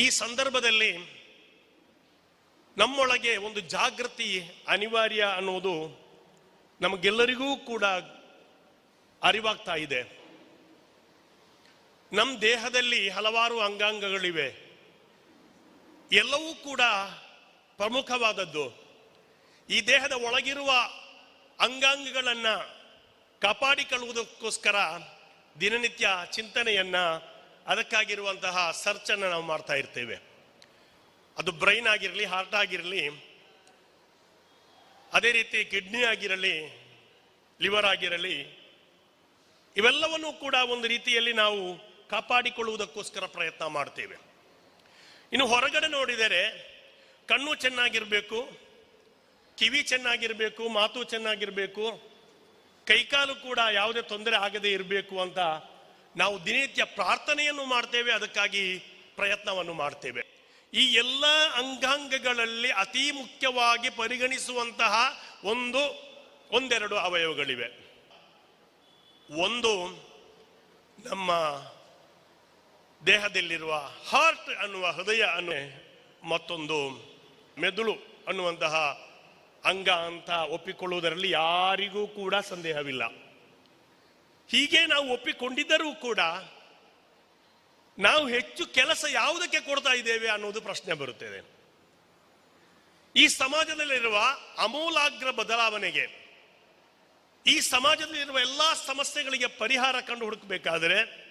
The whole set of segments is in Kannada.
ಈ ಸಂದರ್ಭದಲ್ಲಿ ನಮ್ಮೊಳಗೆ ಒಂದು ಜಾಗೃತಿ ಅನಿವಾರ್ಯ ಅನ್ನೋದು ನಮಗೆಲ್ಲರಿಗೂ ಕೂಡ ಅರಿವಾಗ್ತಾ ಇದೆ. ನಮ್ಮ ದೇಹದಲ್ಲಿ ಹಲವಾರು ಅಂಗಾಂಗಗಳಿವೆ. ಎಲ್ಲವೂ ಕೂಡ ಪ್ರಮುಖವಾದದ್ದು. ಈ ದೇಹದ ಒಳಗಿರುವ ಅಂಗಾಂಗಗಳನ್ನು ಕಾಪಾಡಿಕೊಳ್ಳುವುದಕ್ಕೋಸ್ಕರ ದಿನನಿತ್ಯ ಚಿಂತನೆಯನ್ನ ಅದಕ್ಕಾಗಿರುವಂತಹ ಸರ್ಚ್ ಅನ್ನ ನಾವು ಮಾಡ್ತಾ ಇರ್ತೇವೆ. ಅದು ಬ್ರೈನ್ ಆಗಿರಲಿ, ಹಾರ್ಟ್ ಆಗಿರಲಿ, ಅದೇ ರೀತಿ ಕಿಡ್ನಿ ಆಗಿರಲಿ, ಲಿವರ್ ಆಗಿರಲಿ, ಇವೆಲ್ಲವನ್ನೂ ಕೂಡ ಒಂದು ರೀತಿಯಲ್ಲಿ ನಾವು ಕಾಪಾಡಿಕೊಳ್ಳುವುದಕ್ಕೋಸ್ಕರ ಪ್ರಯತ್ನ ಮಾಡ್ತೇವೆ. ಇನ್ನು ಹೊರಗಡೆ ನೋಡಿದರೆ ಕಣ್ಣು ಚೆನ್ನಾಗಿರಬೇಕು, ಕಿವಿ ಚೆನ್ನಾಗಿರಬೇಕು, ಮಾತು ಚೆನ್ನಾಗಿರಬೇಕು, ಕೈಕಾಲು ಕೂಡ ಯಾವುದೇ ತೊಂದರೆ ಆಗದೆ ಇರಬೇಕು ಅಂತ ನಾವು ದಿನನಿತ್ಯ ಪ್ರಾರ್ಥನೆಯನ್ನು ಮಾಡ್ತೇವೆ, ಅದಕ್ಕಾಗಿ ಪ್ರಯತ್ನವನ್ನು ಮಾಡ್ತೇವೆ. ಈ ಎಲ್ಲ ಅಂಗಾಂಗಗಳಲ್ಲಿ ಅತಿ ಮುಖ್ಯವಾಗಿ ಪರಿಗಣಿಸುವಂತಹ ಒಂದು, ಒಂದೆರಡು ಅವಯವಗಳಿವೆ. ಒಂದು, ನಮ್ಮ ದೇಹದಲ್ಲಿರುವ ಹಾರ್ಟ್ ಅನ್ನುವ ಹೃದಯ ಅನ್ನುವ, ಮತ್ತೊಂದು ಮೆದುಳು ಅನ್ನುವಂತಹ ಅಂಗ ಅಂತ ಒಪ್ಪಿಕೊಳ್ಳುವುದರಲ್ಲಿ ಯಾರಿಗೂ ಕೂಡ ಸಂದೇಹವಿಲ್ಲ. ಹೀಗೆ ನಾವು ಒಪ್ಪಿಕೊಂಡಿದ್ದರೂ ಕೂಡ ನಾವು ಹೆಚ್ಚು ಕೆಲಸ ಯಾವುದಕ್ಕೆ ಕೊಡ್ತಾ ಇದ್ದೇವೆ ಅನ್ನೋದು ಪ್ರಶ್ನೆ ಬರುತ್ತದೆ ಈ ಸಮಾಜದಲ್ಲಿರುವ ಅಮೂಲಾಗ್ರ ಬದಲಾವಣೆಗೆ, ಈ ಸಮಾಜದಲ್ಲಿರುವ ಎಲ್ಲಾ ಸಮಸ್ಯೆಗಳಿಗೆ ಪರಿಹಾರ ಕಂಡು ಹುಡುಕಬೇಕಾದರೆ,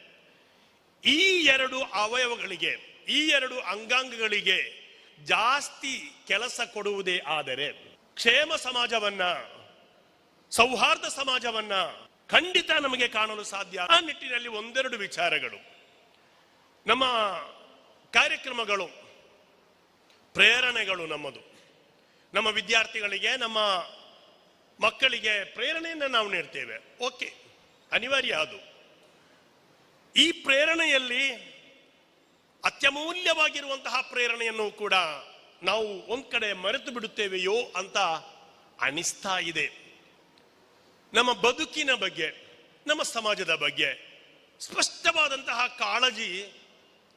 ಈ ಎರಡು ಅವಯವಗಳಿಗೆ, ಈ ಎರಡು ಅಂಗಾಂಗಗಳಿಗೆ ಜಾಸ್ತಿ ಕೆಲಸ ಕೊಡುವುದೇ ಆದರೆ, ಕ್ಷೇಮ ಸಮಾಜವನ್ನ, ಸೌಹಾರ್ದ ಸಮಾಜವನ್ನ ಖಂಡಿತ ನಮಗೆ ಕಾಣಲು ಸಾಧ್ಯ. ಆ ನಿಟ್ಟಿನಲ್ಲಿ ಒಂದೆರಡು ವಿಚಾರಗಳು. ನಮ್ಮ ಕಾರ್ಯಕ್ರಮಗಳು, ಪ್ರೇರಣೆಗಳು ನಮ್ಮದು. ನಮ್ಮ ವಿದ್ಯಾರ್ಥಿಗಳಿಗೆ, ನಮ್ಮ ಮಕ್ಕಳಿಗೆ ಪ್ರೇರಣೆಯನ್ನು ನಾವು ನೀಡ್ತೇವೆ. ಓಕೆ, ಅನಿವಾರ್ಯ ಅದು. ಈ ಪ್ರೇರಣೆಯಲ್ಲಿ ಅತ್ಯಮೂಲ್ಯವಾಗಿರುವಂತಹ ಪ್ರೇರಣೆಯನ್ನು ಕೂಡ ನಾವು ಒಂದ್ ಕಡೆ ಮರೆತು ಬಿಡುತ್ತೇವೆಯೋ ಅಂತ ಅನಿಸ್ತಾ ಇದೆ. ನಮ್ಮ ಬದುಕಿನ ಬಗ್ಗೆ, ನಮ್ಮ ಸಮಾಜದ ಬಗ್ಗೆ, ಸ್ಪಷ್ಟವಾದಂತಹ ಕಾಳಜಿ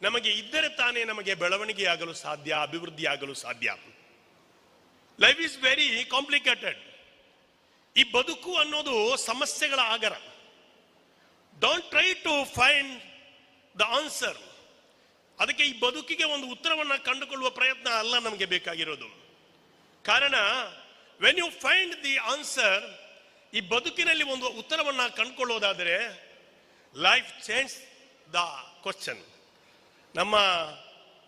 ನಮಗೆ ಇದ್ದರೆ ತಾನೇ ನಮಗೆ ಬೆಳವಣಿಗೆಯಾಗಲು ಸಾಧ್ಯ, ಅಭಿವೃದ್ಧಿಯಾಗಲು ಸಾಧ್ಯ. ಲೈಫ್ ಈಸ್ ವೆರಿ ಕಾಂಪ್ಲಿಕೇಟೆಡ್ ಈ ಬದುಕು ಅನ್ನೋದು ಸಮಸ್ಯೆಗಳ ಆಗರ. Don't try to find the answer ಅದಕ್ಕೆ ಈ ಬದುಕಿಗೆ ಒಂದು ಉತ್ತರವನ್ನು ಕಂಡುಕೊಳ್ಳುವ ಪ್ರಯತ್ನ ಅಲ್ಲ ನಮಗೆ ಬೇಕಾಗಿರೋದು. ಕಾರಣ when you find the answer ಈ ಬದುಕಿನಲ್ಲಿ ಒಂದು ಉತ್ತರವನ್ನು ಕಂಡುಕೊಳ್ಳೋದಾದರೆ ಲೈಫ್ ಚೇಂಜ್ ದ ಕ್ವಶನ್ ನಮ್ಮ,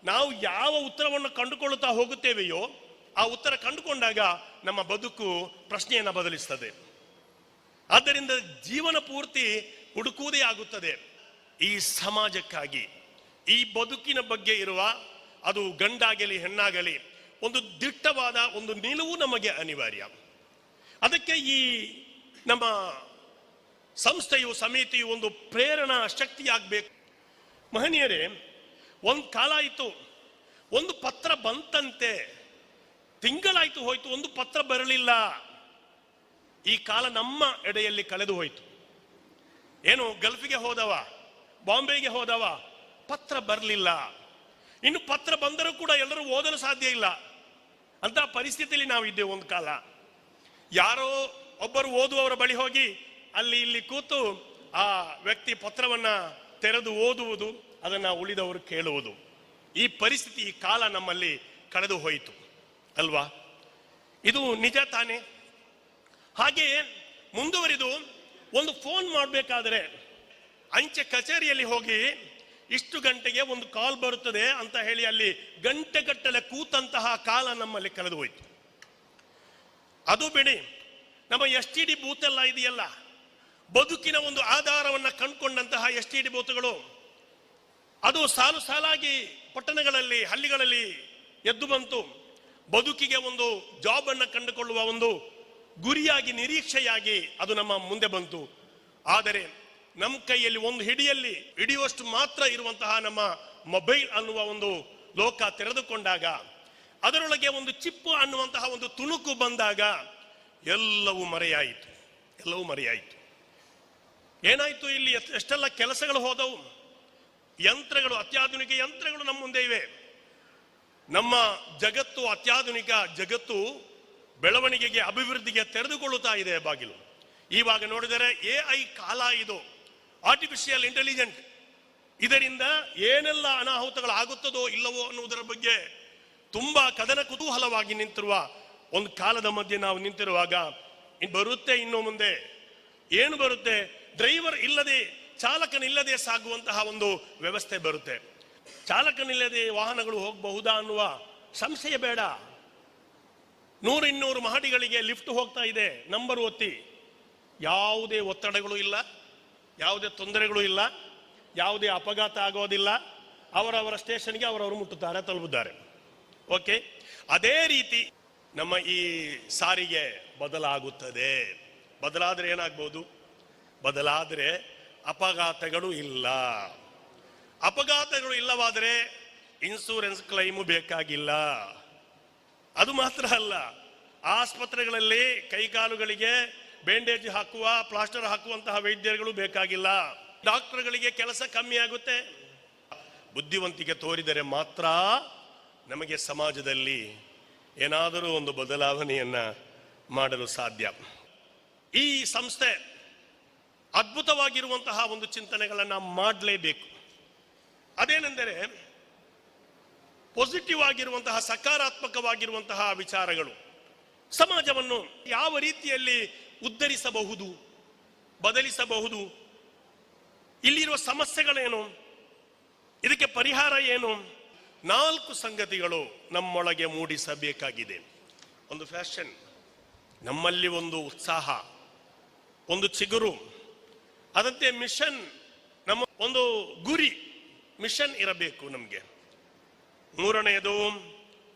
ನಾವು ಯಾವ ಉತ್ತರವನ್ನು ಕಂಡುಕೊಳ್ಳುತ್ತಾ ಹೋಗುತ್ತೇವೆಯೋ, ಆ ಉತ್ತರ ಕಂಡುಕೊಂಡಾಗ ನಮ್ಮ ಬದುಕು ಪ್ರಶ್ನೆಯನ್ನು ಬದಲಿಸ್ತದೆ. ಆದ್ದರಿಂದ ಜೀವನ ಪೂರ್ತಿ ಹುಡುಕುವುದೇ ಆಗುತ್ತದೆ. ಈ ಸಮಾಜಕ್ಕಾಗಿ, ಈ ಬದುಕಿನ ಬಗ್ಗೆ ಇರುವ, ಅದು ಗಂಡಾಗಲಿ, ಹೆಣ್ಣಾಗಲಿ, ಒಂದು ದಿಟ್ಟವಾದ ಒಂದು ನಿಲುವು ನಮಗೆ ಅನಿವಾರ್ಯ. ಅದಕ್ಕೆ ಈ ನಮ್ಮ ಸಂಸ್ಥೆಯು, ಸಮಿತಿಯು ಒಂದು ಪ್ರೇರಣಾ ಶಕ್ತಿಯಾಗಬೇಕು. ಮಹನೀಯರೇ, ಒಂದು ಕಾಲ ಆಯಿತು, ಒಂದು ಪತ್ರ ಬಂತಂತೆ. ತಿಂಗಳಾಯಿತು ಹೋಯ್ತು, ಒಂದು ಪತ್ರ ಬರಲಿಲ್ಲ. ಈ ಕಾಲ ನಮ್ಮ ಎಡೆಯಲ್ಲಿ ಕಳೆದು ಹೋಯಿತು. ಏನು, ಗಲ್ಫಿಗೆ ಹೋದವ, ಬಾಂಬೆಗೆ ಹೋದವ, ಪತ್ರ ಬರಲಿಲ್ಲ. ಇನ್ನು ಪತ್ರ ಬಂದರೂ ಕೂಡ ಎಲ್ಲರೂ ಓದಲು ಸಾಧ್ಯ ಇಲ್ಲ. ಅಂತ ಪರಿಸ್ಥಿತಿಯಲ್ಲಿ ನಾವು ಇದ್ದೇವೆ ಒಂದು ಕಾಲ. ಯಾರೋ ಒಬ್ಬರು ಓದುವವರ ಬಳಿ ಹೋಗಿ ಅಲ್ಲಿ ಇಲ್ಲಿ ಕೂತು ಆ ವ್ಯಕ್ತಿ ಪತ್ರವನ್ನ ತೆರೆದು ಓದುವುದು, ಅದನ್ನ ಉಳಿದವರು ಕೇಳುವುದು. ಈ ಪರಿಸ್ಥಿತಿ ಈ ಕಾಲ ನಮ್ಮಲ್ಲಿ ಕಳೆದು ಹೋಯಿತು, ಅಲ್ವಾ? ಇದು ನಿಜ ತಾನೇ? ಹಾಗೆ ಮುಂದುವರಿದು ಒಂದು ಫೋನ್ ಮಾಡಬೇಕಾದ್ರೆ ಅಂಚೆ ಕಚೇರಿಯಲ್ಲಿ ಹೋಗಿ ಇಷ್ಟು ಗಂಟೆಗೆ ಒಂದು ಕಾಲ್ ಬರುತ್ತದೆ ಅಂತ ಹೇಳಿ ಅಲ್ಲಿ ಗಂಟೆಗಟ್ಟಲೆ ಕೂತಂತಹ ಕಾಲ ನಮ್ಮಲ್ಲಿ ಕಳೆದು ಹೋಯಿತು. ಅದು ಬಿಡಿ ನಮ್ಮ ಎಸ್ ಟಿ ಡಿ ಬೂತ್ ಎಲ್ಲ ಇದೆಯಲ್ಲ? ಬದುಕಿನ ಒಂದು ಆಧಾರವನ್ನು ಕಂಡುಕೊಂಡಂತಹ ಎಸ್ ಟಿ ಡಿ ಬೂತ್ಗಳು ಅದು ಸಾಲು ಸಾಲಾಗಿ ಪಟ್ಟಣಗಳಲ್ಲಿ, ಹಳ್ಳಿಗಳಲ್ಲಿ ಎದ್ದು ಬಂತು. ಬದುಕಿಗೆ ಒಂದು ಜಾಬ್ ಅನ್ನು ಕಂಡುಕೊಳ್ಳುವ ಒಂದು ಗುರಿಯಾಗಿ, ನಿರೀಕ್ಷೆಯಾಗಿ ಅದು ನಮ್ಮ ಮುಂದೆ ಬಂತು. ಆದರೆ ನಮ್ಮ ಕೈಯಲ್ಲಿ ಒಂದು ಹಿಡಿಯಲ್ಲಿ ಹಿಡಿಯುವಷ್ಟು ಮಾತ್ರ ಇರುವಂತಹ ನಮ್ಮ ಮೊಬೈಲ್ ಅನ್ನುವ ಒಂದು ಲೋಕ ತೆರೆದುಕೊಂಡಾಗ, ಅದರೊಳಗೆ ಒಂದು ಚಿಪ್ಪು ಅನ್ನುವಂತಹ ಒಂದು ತುಣುಕು ಬಂದಾಗ ಎಲ್ಲವೂ ಮರೆಯಾಯಿತು ಎಲ್ಲವೂ ಮರೆಯಾಯಿತು. ಏನಾಯಿತು ಇಲ್ಲಿ? ಎಷ್ಟೆಲ್ಲ ಕೆಲಸಗಳು ಹೋದವು? ಯಂತ್ರಗಳು, ಅತ್ಯಾಧುನಿಕ ಯಂತ್ರಗಳು ನಮ್ಮ ಮುಂದೆ ಇವೆ. ನಮ್ಮ ಜಗತ್ತು ಅತ್ಯಾಧುನಿಕ ಜಗತ್ತು ಬೆಳವಣಿಗೆಗೆ, ಅಭಿವೃದ್ಧಿಗೆ ತೆರೆದುಕೊಳ್ಳುತ್ತಾ ಇದೆ ಬಾಗಿಲು. ಇವಾಗ ನೋಡಿದರೆ ಎ ಐ ಕಾಲ ಇದು. ಆರ್ಟಿಫಿಷಿಯಲ್ ಇಂಟೆಲಿಜೆಂಟ್ ಇದರಿಂದ ಏನೆಲ್ಲ ಅನಾಹುತಗಳಾಗುತ್ತದೋ ಇಲ್ಲವೋ ಅನ್ನುವುದರ ಬಗ್ಗೆ ತುಂಬಾ ಕದನ ಕುತೂಹಲವಾಗಿ ನಿಂತಿರುವ ಒಂದು ಕಾಲದ ಮಧ್ಯೆ ನಾವು ನಿಂತಿರುವಾಗ ಬರುತ್ತೆ ಇನ್ನು ಮುಂದೆ. ಏನು ಬರುತ್ತೆ? ಡ್ರೈವರ್ ಇಲ್ಲದೆ, ಚಾಲಕನಿಲ್ಲದೆ ಸಾಗುವಂತಹ ಒಂದು ವ್ಯವಸ್ಥೆ ಬರುತ್ತೆ. ಚಾಲಕನಿಲ್ಲದೆ ವಾಹನಗಳು ಹೋಗಬಹುದಾ ಅನ್ನುವ ಸಂಶಯ ಬೇಡ. ನೂರು ಇನ್ನೂರು ಮಹಡಿಗಳಿಗೆ ಲಿಫ್ಟ್ ಹೋಗ್ತಾ ಇದೆ, ನಂಬರ್ ಒತ್ತಿ. ಯಾವುದೇ ಒತ್ತಡಗಳು ಇಲ್ಲ, ಯಾವುದೇ ತೊಂದರೆಗಳು ಇಲ್ಲ, ಯಾವುದೇ ಅಪಘಾತ ಆಗೋದಿಲ್ಲ. ಅವರವರ ಸ್ಟೇಷನ್ಗೆ ಅವರವರು ಮುಟ್ಟುತ್ತಾರೆ, ತಲುಪುತ್ತಾರೆ. ಓಕೆ? ಅದೇ ರೀತಿ ನಮ್ಮ ಈ ಸಾರಿಗೆ ಬದಲಾಗುತ್ತದೆ. ಬದಲಾದರೆ ಏನಾಗ್ಬೋದು? ಬದಲಾದರೆ ಅಪಘಾತಗಳು ಇಲ್ಲ. ಅಪಘಾತಗಳು ಇಲ್ಲವಾದರೆ ಇನ್ಸೂರೆನ್ಸ್ ಕ್ಲೈಮು ಬೇಕಾಗಿಲ್ಲ. ಅದು ಮಾತ್ರ ಅಲ್ಲ. ಆಸ್ಪತ್ರೆಗಳಲ್ಲಿ ಕೈಕಾಲುಗಳಿಗೆ ಬ್ಯಾಂಡೇಜ್ ಹಾಕುವ ಪ್ಲಾಸ್ಟರ್ ಹಾಕುವಂತಹ ವೈದ್ಯರುಗಳು ಬೇಕಾಗಿಲ್ಲ. ಡಾಕ್ಟರ್ಗಳಿಗೆ ಕೆಲಸ ಕಮ್ಮಿ ಆಗುತ್ತೆ. ಬುದ್ಧಿವಂತಿಕೆ ತೋರಿದರೆ ಮಾತ್ರ ನಮಗೆ ಸಮಾಜದಲ್ಲಿ ಏನಾದರೂ ಒಂದು ಬದಲಾವಣೆಯನ್ನ ಮಾಡಲು ಸಾಧ್ಯ. ಈ ಸಂಸ್ಥೆ ಅದ್ಭುತವಾಗಿರುವಂತಹ ಒಂದು ಚಿಂತನೆಗಳನ್ನ ಮಾಡಲೇಬೇಕು. ಅದೇನೆಂದರೆ ಪಾಸಿಟಿವ್ ಆಗಿರುವಂತಹ, ಸಕಾರಾತ್ಮಕವಾಗಿರುವಂತಹ ವಿಚಾರಗಳು. ಸಮಾಜವನ್ನು ಯಾವ ರೀತಿಯಲ್ಲಿ ಉದ್ಧರಿಸಬಹುದು, ಬದಲಿಸಬಹುದು, ಇಲ್ಲಿರುವ ಸಮಸ್ಯೆಗಳೇನು, ಇದಕ್ಕೆ ಪರಿಹಾರ ಏನು ನಾಲ್ಕು ಸಂಗತಿಗಳು ನಮ್ಮೊಳಗೆ ಮೂಡಿಸಬೇಕಾಗಿದೆ. ಒಂದು ಫ್ಯಾಷನ್, ನಮ್ಮಲ್ಲಿ ಒಂದು ಉತ್ಸಾಹ, ಒಂದು ಚಿಗುರು ಅದಂತೆ ಮಿಷನ್, ನಮ್ಮ ಒಂದು ಗುರಿ, ಮಿಷನ್ ಇರಬೇಕು ನಮಗೆ. ಮೂರನೆಯದು,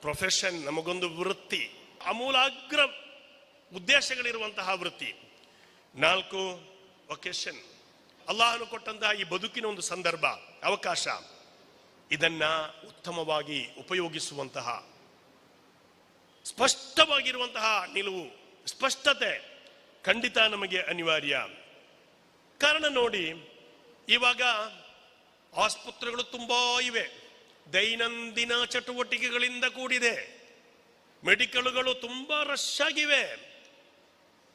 ಪ್ರೊಫೆಷನ್, ನಮಗೊಂದು ವೃತ್ತಿ, ಅಮೂಲಾಗ್ರ ಉದ್ದೇಶಗಳಿರುವಂತಹ ವೃತ್ತಿ. ನಾಲ್ಕು ವೊಕೇಶನ್ ಅಲ್ಲಾಹನು ಕೊಟ್ಟಂತಹ ಈ ಬದುಕಿನ ಒಂದು ಸಂದರ್ಭ, ಅವಕಾಶ. ಇದನ್ನ ಉತ್ತಮವಾಗಿ ಉಪಯೋಗಿಸುವಂತಹ, ಸ್ಪಷ್ಟವಾಗಿರುವಂತಹ ನಿಲುವು, ಸ್ಪಷ್ಟತೆ ಖಂಡಿತ ನಮಗೆ ಅನಿವಾರ್ಯ. ಕಾರಣ ನೋಡಿ, ಇವಾಗ ಆಸ್ಪತ್ರೆಗಳು ತುಂಬಾ ಇವೆ. ದೈನಂದಿನ ಚಟುವಟಿಕೆಗಳಿಂದ ಕೂಡಿದೆ. ಮೆಡಿಕಲ್ಗಳು ತುಂಬಾ ರಶ್ ಆಗಿವೆ.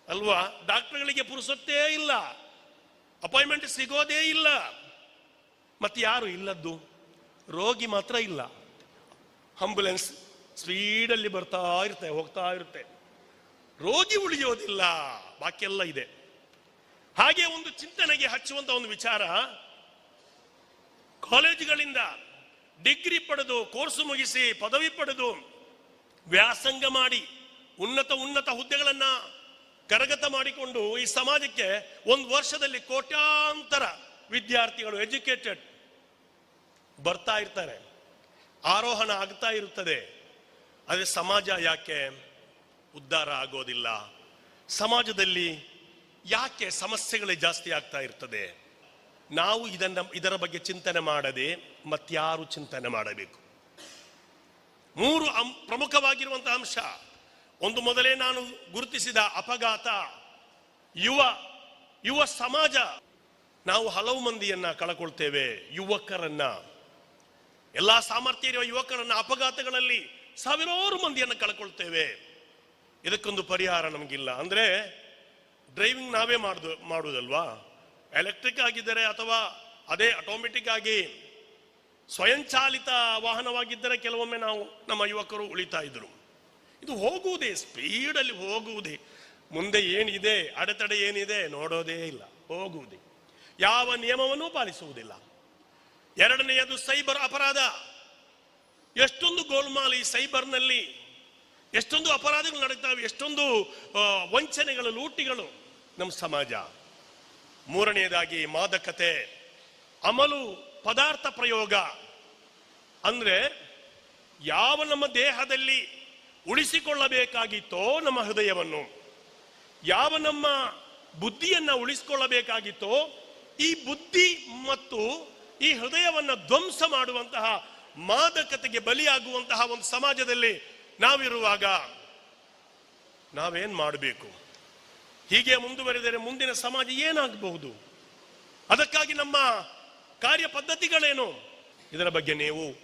ಅಲ್ವಾ? ಡಾಕ್ಟರ್ಗಳಿಗೆ ಪುರುಸತ್ತೇ ಇಲ್ಲ. ಅಪಾಯಿಂಟ್ಮೆಂಟ್ ಸಿಗೋದೇ ಇಲ್ಲ. ಮತ್ತೆ ಯಾರು ಇಲ್ಲದ್ದು? ರೋಗಿ ಮಾತ್ರ ಇಲ್ಲ. ಆಂಬುಲೆನ್ಸ್ ಸ್ಪೀಡಲ್ಲಿ ಬರ್ತಾ ಇರುತ್ತೆ, ಹೋಗ್ತಾ ಇರುತ್ತೆ. ರೋಗಿ ಉಳಿಯೋದಿಲ್ಲ, ಬಾಕಿಯೆಲ್ಲ ಇದೆ. ಹಾಗೆ ಒಂದು ಚಿಂತನೆಗೆ ಹಚ್ಚುವಂತ ಒಂದು ವಿಚಾರ, ಕಾಲೇಜುಗಳಿಂದ ಡಿಗ್ರಿ ಪಡೆದು, ಕೋರ್ಸು ಮುಗಿಸಿ, ಪದವಿ ಪಡೆದು, ವ್ಯಾಸಂಗ ಮಾಡಿ, ಉನ್ನತ ಉನ್ನತ ಹುದ್ದೆಗಳನ್ನ ಕರಗತ ಮಾಡಿಕೊಂಡು ಈ ಸಮಾಜಕ್ಕೆ ಒಂದು ವರ್ಷದಲ್ಲಿ ಕೋಟ್ಯಾಂತರ ವಿದ್ಯಾರ್ಥಿಗಳು ಎಜುಕೇಟೆಡ್ ಬರ್ತಾ ಇರ್ತಾರೆ. ಆರೋಹಣ ಆಗ್ತಾ ಇರುತ್ತದೆ. ಆದರೆ ಸಮಾಜ ಯಾಕೆ ಉದ್ಧಾರ ಆಗೋದಿಲ್ಲ? ಸಮಾಜದಲ್ಲಿ ಯಾಕೆ ಸಮಸ್ಯೆಗಳೇ ಜಾಸ್ತಿ ಆಗ್ತಾ ಇರ್ತದೆ? ನಾವು ಇದನ್ನ, ಇದರ ಬಗ್ಗೆ ಚಿಂತನೆ ಮಾಡದೆ ಮತ್ತಾರು ಚಿಂತನೆ ಮಾಡಬೇಕು. ಮೂರು ಅಂ- ಪ್ರಮುಖವಾಗಿರುವಂತಹ ಅಂಶ. ಒಂದು ಮೊದಲೇ ನಾನು ಗುರುತಿಸಿದ ಅಪಘಾತ. ಯುವ ಯುವ ಸಮಾಜ. ನಾವು ಹಲವು ಮಂದಿಯನ್ನ ಕಳಕೊಳ್ತೇವೆ, ಯುವಕರನ್ನ. ಎಲ್ಲಾ ಸಾಮರ್ಥ್ಯ ಇರುವ ಯುವಕರನ್ನ ಅಪಘಾತಗಳಲ್ಲಿ ಸಾವಿರಾರು ಮಂದಿಯನ್ನು ಕಳ್ಕೊಳ್ತೇವೆ. ಇದಕ್ಕೊಂದು ಪರಿಹಾರ ನಮಗಿಲ್ಲ. ಅಂದ್ರೆ ಡ್ರೈವಿಂಗ್ ನಾವೇ ಮಾಡುದು ಮಾಡುವುದಲ್ವಾ ಎಲೆಕ್ಟ್ರಿಕ್ ಆಗಿದ್ದರೆ ಅಥವಾ ಅದೇ ಆಟೋಮೆಟಿಕ್ ಆಗಿ ಸ್ವಯಂಚಾಲಿತ ವಾಹನವಾಗಿದ್ದರೆ ಕೆಲವೊಮ್ಮೆ ನಾವು ನಮ್ಮ ಯುವಕರು ಉಳಿತಾ ಇದ್ರು. ಇದು ಹೋಗುವುದೇ ಸ್ಪೀಡಲ್ಲಿ ಹೋಗುವುದೇ. ಮುಂದೆ ಏನಿದೆ, ಅಡೆತಡೆ ಏನಿದೆ ನೋಡೋದೇ ಇಲ್ಲ. ಹೋಗುವುದೇ. ಯಾವ ನಿಯಮವನ್ನು ಪಾಲಿಸುವುದಿಲ್ಲ. ಎರಡನೆಯದು ಸೈಬರ್ ಅಪರಾಧ. ಎಷ್ಟೊಂದು ಗೋಲ್ಮಾಲ್ ಈ ಸೈಬರ್ನಲ್ಲಿ, ಎಷ್ಟೊಂದು ಅಪರಾಧಗಳು ನಡೀತಾವೆ ಎಷ್ಟೊಂದು ವಂಚನೆಗಳು, ಲೂಟಿಗಳು ನಮ್ಮ ಸಮಾಜ. ಮೂರನೆಯದಾಗಿ ಮಾದಕತೆ, ಅಮಲು ಪದಾರ್ಥ ಪ್ರಯೋಗ. ಅಂದರೆ ಯಾವ ನಮ್ಮ ದೇಹದಲ್ಲಿ ಉಳಿಸಿಕೊಳ್ಳಬೇಕಾಗಿತ್ತೋ ನಮ್ಮ ಹೃದಯವನ್ನು, ಯಾವ ನಮ್ಮ ಬುದ್ಧಿಯನ್ನು ಉಳಿಸಿಕೊಳ್ಳಬೇಕಾಗಿತ್ತೋ, ಈ ಬುದ್ಧಿ ಮತ್ತು ಈ ಹೃದಯವನ್ನು ಧ್ವಂಸ ಮಾಡುವಂತಹ ಮಾದಕತೆಗೆ ಬಲಿಯಾಗುವಂತಹ ಒಂದು ಸಮಾಜದಲ್ಲಿ ನಾವಿರುವಾಗ ನಾವೇನ್ ಮಾಡಬೇಕು? ಹೀಗೆ ಮುಂದುವರೆದರೆ ಮುಂದಿನ ಸಮಾಜ ಏನಾಗಬಹುದು? ಅದಕ್ಕಾಗಿ ನಮ್ಮ ಕಾರ್ಯ ಪದ್ಧತಿಗಳೇನು? ಇದರ ಬಗ್ಗೆ ನೀವು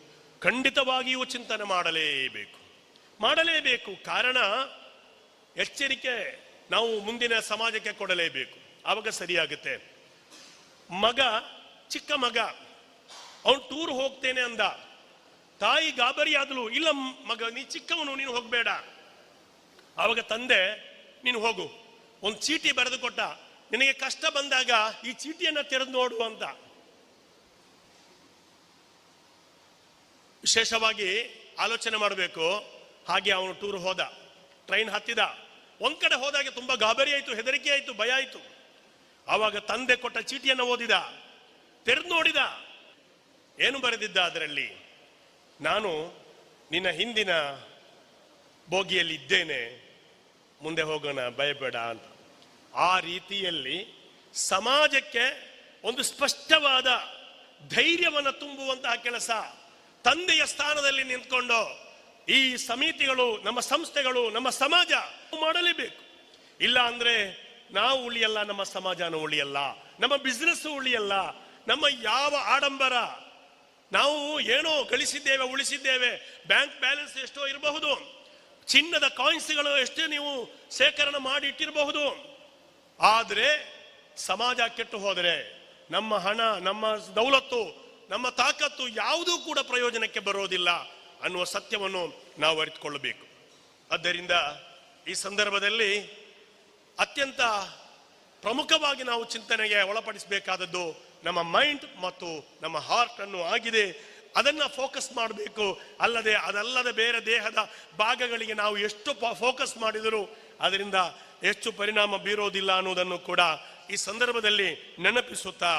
ಖಂಡಿತವಾಗಿಯೂ ಚಿಂತನೆ ಮಾಡಲೇಬೇಕು. ಮಾಡಲೇಬೇಕು. ಕಾರಣ, ಎಚ್ಚರಿಕೆ ನಾವು ಮುಂದಿನ ಸಮಾಜಕ್ಕೆ ಕೊಡಲೇಬೇಕು. ಆವಾಗ ಸರಿಯಾಗುತ್ತೆ. ಮಗ ಚಿಕ್ಕ ಮಗ, ಅವನು ಟೂರ್ ಹೋಗ್ತೇನೆ ಅಂದ. ತಾಯಿ ಗಾಬರಿ ಆದಳು ಇಲ್ಲ ಮಗ, ನೀ ಚಿಕ್ಕವನು, ನೀನು ಹೋಗಬೇಡ. ಆವಾಗ ತಂದೆ, ನೀನು ಹೋಗು. ಒಂದು ಚೀಟಿ ಬರೆದು ಕೊಟ್ಟ. ನಿನಗೆ ಕಷ್ಟ ಬಂದಾಗ ಈ ಚೀಟಿಯನ್ನ ತೆರೆದು ನೋಡು ಅಂತ. ವಿಶೇಷವಾಗಿ ಆಲೋಚನೆ ಮಾಡಬೇಕು. ಹಾಗೆ ಅವನು ಟೂರ್ ಹೋದ. ಟ್ರೈನ್ ಹತ್ತಿದ. ಒಂದ್ ಕಡೆ ಹೋದಾಗ ತುಂಬಾ ಗಾಬರಿ ಆಯಿತು, ಹೆದರಿಕೆ ಆಯ್ತು, ಭಯ ಆಯ್ತು. ಆವಾಗ ತಂದೆ ಕೊಟ್ಟ ಚೀಟಿಯನ್ನು ಓದಿದ. ತೆರೆದು ನೋಡಿದ. ಏನು ಬರೆದಿದ್ದ ಅದರಲ್ಲಿ? ನಾನು ನಿನ್ನ ಹಿಂದಿನ ಬೋಗಿಯಲ್ಲಿ ಇದ್ದೇನೆ ಮುಂದೆ ಹೋಗೋಣ, ಭಯಬೇಡ ಅಂತ. ಆ ರೀತಿಯಲ್ಲಿ ಸಮಾಜಕ್ಕೆ ಒಂದು ಸ್ಪಷ್ಟವಾದ ಧೈರ್ಯವನ್ನು ತುಂಬುವಂತಹ ಕೆಲಸ ತಂದೆಯ ಸ್ಥಾನದಲ್ಲಿ ನಿಂತ್ಕೊಂಡು ಈ ಸಮಿತಿಗಳು, ನಮ್ಮ ಸಂಸ್ಥೆಗಳು, ನಮ್ಮ ಸಮಾಜ ಮಾಡಲೇಬೇಕು. ಇಲ್ಲ ಅಂದ್ರೆ ನಾವು ಉಳಿಯಲ್ಲ, ನಮ್ಮ ಸಮಾಜನೂ ಉಳಿಯಲ್ಲ, ನಮ್ಮ ಬಿಸ್ನೆಸ್ ಉಳಿಯಲ್ಲ ನಮ್ಮ ಯಾವ ಆಡಂಬರ? ನಾವು ಏನೋ ಗಳಿಸಿದ್ದೇವೆ, ಉಳಿಸಿದ್ದೇವೆ, ಬ್ಯಾಂಕ್ ಬ್ಯಾಲೆನ್ಸ್ ಎಷ್ಟೋ ಇರಬಹುದು. ಚಿನ್ನದ ಕಾಯಿನ್ಸ್ಗಳು ಎಷ್ಟೇ ನೀವು ಶೇಖರಣೆ ಮಾಡಿ ಇಟ್ಟಿರಬಹುದು ಆದರೆ ಸಮಾಜ ಕೆಟ್ಟು ಹೋದರೆ ನಮ್ಮ ಹಣ, ನಮ್ಮ ದೌಲತ್ತು, ನಮ್ಮ ತಾಕತ್ತು ಯಾವುದೂ ಕೂಡ ಪ್ರಯೋಜನಕ್ಕೆ ಬರೋದಿಲ್ಲ ಅನ್ನುವ ಸತ್ಯವನ್ನು ನಾವು ಅರಿತುಕೊಳ್ಳಬೇಕು. ಆದ್ದರಿಂದ ಈ ಸಂದರ್ಭದಲ್ಲಿ ಅತ್ಯಂತ ಪ್ರಮುಖವಾಗಿ ನಾವು ಚಿಂತನೆಗೆ ಒಳಪಡಿಸಬೇಕಾದದ್ದು ನಮ್ಮ ಮೈಂಡ್ ಮತ್ತು ನಮ್ಮ ಹಾರ್ಟ್ ಅನ್ನು ಆಗಿದೆ. ಅದನ್ನ ಫೋಕಸ್ ಮಾಡಬೇಕು. ಅಲ್ಲದೆ ಅದಲ್ಲದೆ ಬೇರೆ ದೇಹದ ಭಾಗಗಳಿಗೆ ನಾವು ಎಷ್ಟು ಫೋಕಸ್ ಮಾಡಿದರೂ ಅದರಿಂದ ಹೆಚ್ಚು ಪರಿಣಾಮ ಬೀರೋದಿಲ್ಲ ಅನ್ನೋದನ್ನು ಕೂಡ ಈ ಸಂದರ್ಭದಲ್ಲಿ ನೆನಪಿಸುತ್ತಾ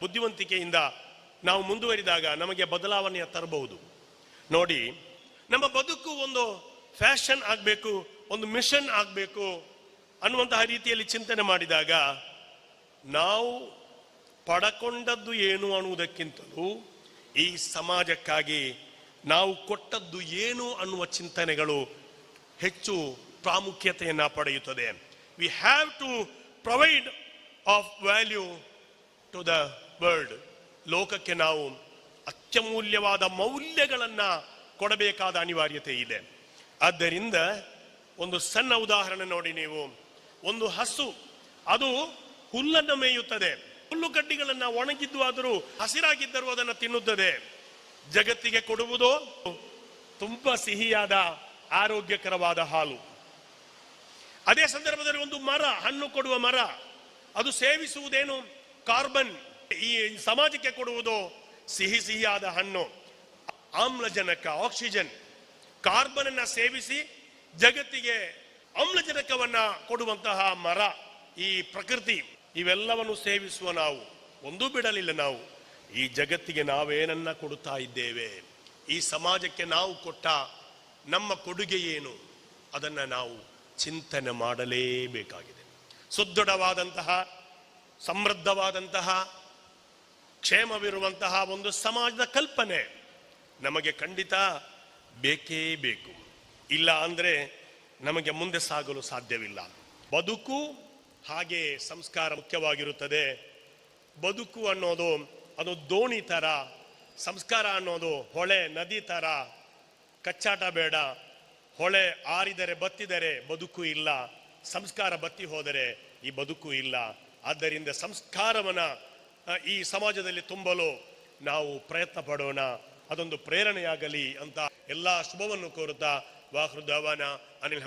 ಬುದ್ಧಿವಂತಿಕೆಯಿಂದ ನಾವು ಮುಂದುವರಿದಾಗ ನಮಗೆ ಬದಲಾವಣೆಯ ತರಬಹುದು. ನೋಡಿ, ನಮ್ಮ ಬದುಕು ಒಂದು ಫ್ಯಾಷನ್ ಆಗಬೇಕು, ಒಂದು ಮಿಷನ್ ಆಗಬೇಕು ಅನ್ನುವಂತಹ ರೀತಿಯಲ್ಲಿ ಚಿಂತನೆ ಮಾಡಿದಾಗ ನಾವು ಪಡಕೊಂಡದ್ದು ಏನು ಅನ್ನುವುದಕ್ಕಿಂತಲೂ ಈ ಸಮಾಜಕ್ಕಾಗಿ ನಾವು ಕೊಟ್ಟದ್ದು ಏನು ಅನ್ನುವ ಚಿಂತನೆಗಳು ಹೆಚ್ಚು ಪ್ರಾಮುಖ್ಯತೆಯನ್ನು ಪಡೆಯುತ್ತದೆ. We have to provide of value to the world ಲೋಕಕ್ಕೆ ನಾವು ಅತ್ಯಮೂಲ್ಯವಾದ ಮೌಲ್ಯಗಳನ್ನು ಕೊಡಬೇಕಾದ ಅನಿವಾರ್ಯತೆ ಇದೆ. ಆದ್ದರಿಂದ ಒಂದು ಸಣ್ಣ ಉದಾಹರಣೆ ನೋಡಿ ನೀವು. ಒಂದು ಹಸು, ಅದು ಹುಲ್ಲನ್ನು ಮೇಯುತ್ತದೆ. ಹುಲ್ಲು ಕಡ್ಡಿಗಳನ್ನ ಒಣಗಿದ್ದು ಆದರೂ ಹಸಿರಾಗಿದ್ದರೂ ಅದನ್ನು ತಿನ್ನುತ್ತದೆ. ಜಗತ್ತಿಗೆ ಕೊಡುವುದು ತುಂಬಾ ಸಿಹಿಯಾದ ಆರೋಗ್ಯಕರವಾದ ಹಾಲು. ಅದೇ ಸಂದರ್ಭದಲ್ಲಿ ಒಂದು ಮರ, ಹಣ್ಣು ಕೊಡುವ ಮರ, ಅದು ಸೇವಿಸುವುದೇನು? ಕಾರ್ಬನ್. ಈ ಸಮಾಜಕ್ಕೆ ಕೊಡುವುದು ಸಿಹಿ ಸಿಹಿಯಾದ ಹಣ್ಣು. ಆಮ್ಲಜನಕ, ಆಕ್ಸಿಜನ್. ಕಾರ್ಬನ್ ಅನ್ನ ಸೇವಿಸಿ ಜಗತ್ತಿಗೆ ಆಮ್ಲಜನಕವನ್ನ ಕೊಡುವಂತಹ ಮರ ಈ ಪ್ರಕೃತಿ. ಇವೆಲ್ಲವನ್ನು ಸೇವಿಸುವ ನಾವು, ಒಂದೂ ಬಿಡಲಿಲ್ಲ ನಾವು. ಈ ಜಗತ್ತಿಗೆ ನಾವೇನನ್ನ ಕೊಡುತ್ತಾ ಇದ್ದೇವೆ. ಈ ಸಮಾಜಕ್ಕೆ ನಾವು ಕೊಟ್ಟ ನಮ್ಮ ಕೊಡುಗೆ ಏನು? ಅದನ್ನು ನಾವು ಚಿಂತನೆ ಮಾಡಲೇಬೇಕಾಗಿದೆ. ಸುದೃಢವಾದಂತಹ, ಸಮೃದ್ಧವಾದಂತಹ, ಕ್ಷೇಮವಿರುವಂತಹ ಒಂದು ಸಮಾಜದ ಕಲ್ಪನೆ ನಮಗೆ ಖಂಡಿತ ಬೇಕೇ ಬೇಕು. ಇಲ್ಲ ಅಂದರೆ ನಮಗೆ ಮುಂದೆ ಸಾಗಲು ಸಾಧ್ಯವಿಲ್ಲ. ಬದುಕು ಹಾಗೆ ಸಂಸ್ಕಾರ ಮುಖ್ಯವಾಗಿರುತ್ತದೆ. ಬದುಕು ಅನ್ನೋದು ಅದು ದೋಣಿ ತರ ಸಂಸ್ಕಾರ ಅನ್ನೋದು ಹೊಳೆ, ನದಿ ತರ ಕಚ್ಚಾಟ ಬೇಡ. ಹೊಳೆ ಆರಿದರೆ ಬತ್ತಿದರೆ ಬದುಕು ಇಲ್ಲ. ಸಂಸ್ಕಾರ ಬತ್ತಿ ಹೋದರೆ ಈ ಬದುಕು ಇಲ್ಲ. ಆದ್ದರಿಂದ ಸಂಸ್ಕಾರವನ್ನು ಈ ಸಮಾಜದಲ್ಲಿ ತುಂಬಲು ನಾವು ಪ್ರಯತ್ನ ಪಡೋಣ. ಅದೊಂದು ಪ್ರೇರಣೆಯಾಗಲಿ ಅಂತ ಎಲ್ಲ ಶುಭವನ್ನು ಕೋರುತ್ತಾ ವಾಹೃದವನ ಅನಿಲ್